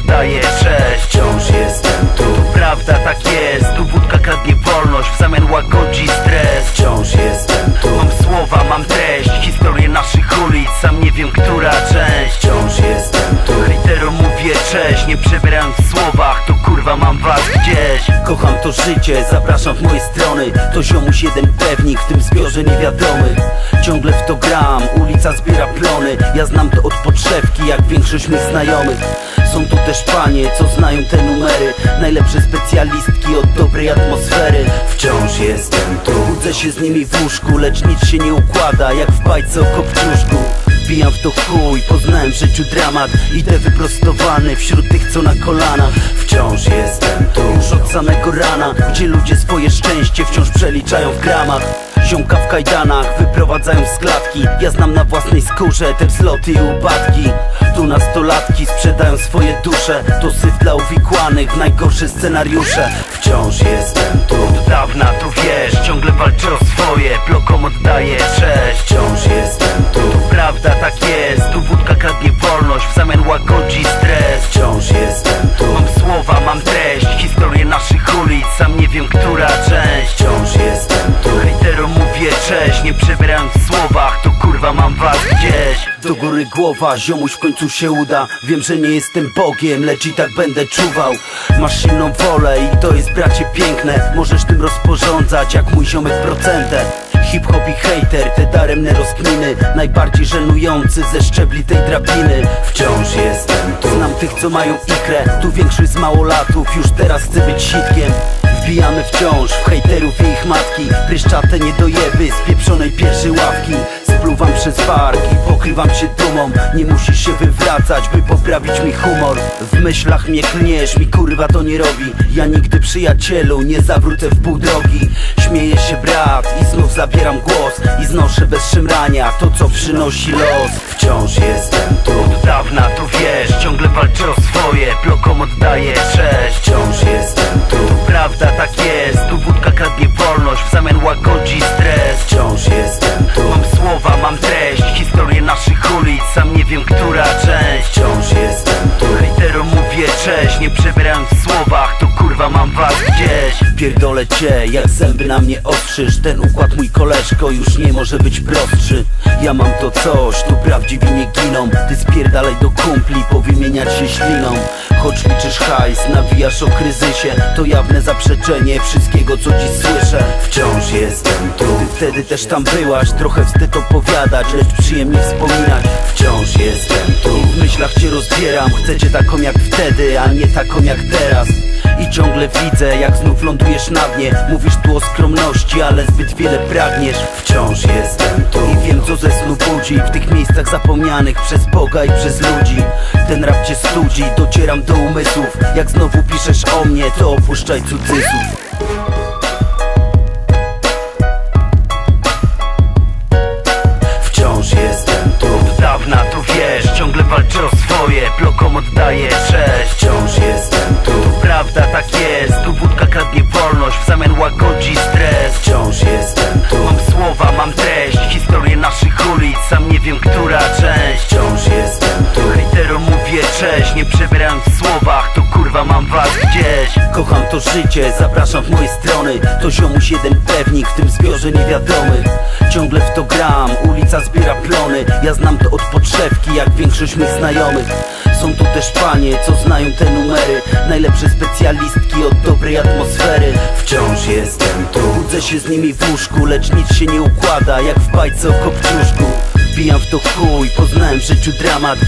oddaję cześć. Wciąż jestem tu. Prawda tak jest, tu wódka kradnie wolność W zamian łagodzi stres. Wciąż jestem tu. Mam słowa, mam treść Historię naszych ulic, sam nie wiem która część. Wciąż jestem tu. Literom mówię cześć, nie przebierając słowa to życie, zapraszam w moje strony. To ziomuś jeden pewnik w tym zbiorze niewiadomych Ciągle w to gram, ulica zbiera plony. Ja znam to od podszewki, jak większość mych znajomych. Są tu też panie, co znają te numery. Najlepsze specjalistki od dobrej atmosfery. Wciąż jestem tu. Budzę się z nimi w łóżku, lecz nic się nie układa Jak w bajce o kopciuszku Wbijam w to chuj, poznałem w życiu dramat Idę wyprostowany wśród tych co na kolanach. Wciąż jestem tu Już od samego rana Gdzie ludzie swoje szczęście wciąż przeliczają w gramach. Ziomka w kajdanach wyprowadzają z klatki. Ja znam na własnej skórze te wzloty i upadki. Tu nastolatki sprzedają swoje dusze. To syf dla uwikłanych w najgorsze scenariusze. Wciąż jestem tu. Od dawna to wiesz, ciągle walczę o swoje. Blokom oddaję cześć Wciąż jestem tu prawda tak jest, tu wódka kradnie wolność W zamian łagodzi stres. Wciąż jestem tu. Mam słowa, mam treść Historię naszych ulic, sam nie wiem która część. Wciąż jestem tu. Hejterom mówię cześć, nie przebierając w słowach To kurwa mam was gdzieś. Do góry głowa, ziomuś w końcu się uda. Wiem, że nie jestem Bogiem, lecz i tak będę czuwał. Masz silną wolę i to jest bracie piękne. Możesz tym rozporządzać jak mój ziomek procentę Hip-hop i hater, te daremne rozkminy. Najbardziej żenujący ze szczebli tej drabiny Wciąż jestem tu. Znam tych co mają ikrę. Tu większość z małolatów. Już teraz chce być sitkiem Wbijamy wciąż w hejterów i ich matki. Pryszczate niedojeby z przez bark i pokrywam się dumą. Nie musisz się wywracać, by poprawić mi humor. W myślach mnie klniesz, mi kurwa to nie robi. Ja nigdy przyjacielu nie zawrócę w pół drogi. Śmieje się brat i znów zabieram głos. I znoszę bez szemrania to co przynosi los. Wciąż jestem tu Od dawna to wiesz, ciągle walczę o swoje Blokom oddaję cześć. Wciąż jestem Pierdolę cię, jak zęby na mnie ostrzysz Ten układ mój koleżko już nie może być prostszy. Ja mam to coś, tu prawdziwi nie giną. Ty spierdalaj do kumpli, powymieniać się śliną Choć liczysz hajs, nawijasz o kryzysie To jawne zaprzeczenie wszystkiego co dziś słyszę. Wciąż jestem tu wtedy też tam byłaś, trochę wstyd opowiadać Lecz przyjemnie wspominać. Wciąż jestem tu. I w myślach cię rozbieram. Chcecie taką jak wtedy, a nie taką jak teraz. I ciągle widzę, jak znów lądujesz na dnie. Mówisz tu o skromności, ale zbyt wiele pragniesz. Wciąż jestem tu. I wiem co ze snu budzi. W tych miejscach zapomnianych przez Boga i przez ludzi. Ten rap cię studzi, docieram do umysłów. Jak znowu piszesz o mnie, to opuszczaj cudzysłów kradnie wolność W zamian łagodzi stres. Wciąż jestem tu. Mam słowa, mam treść Historię naszych ulic, sam nie wiem która część. Wciąż jestem tu. Hejterom mówię cześć, nie przebierając w słowach. To kurwa mam was gdzieś. Kocham to życie, zapraszam w moje strony. To ziomuś jeden pewnik w tym zbiorze niewiadomych Ciągle w to gram, ulica zbiera plony. Ja znam to od podszewki, jak większość mych znajomych Są tu też panie, co znają te numery. Najlepsze specjalistki od dobrej atmosfery. Wciąż jestem tu. Budzę się z nimi w łóżku, lecz nic się nie układa Jak w bajce o kopciuszku. Wbijam w to chuj, poznałem w życiu dramat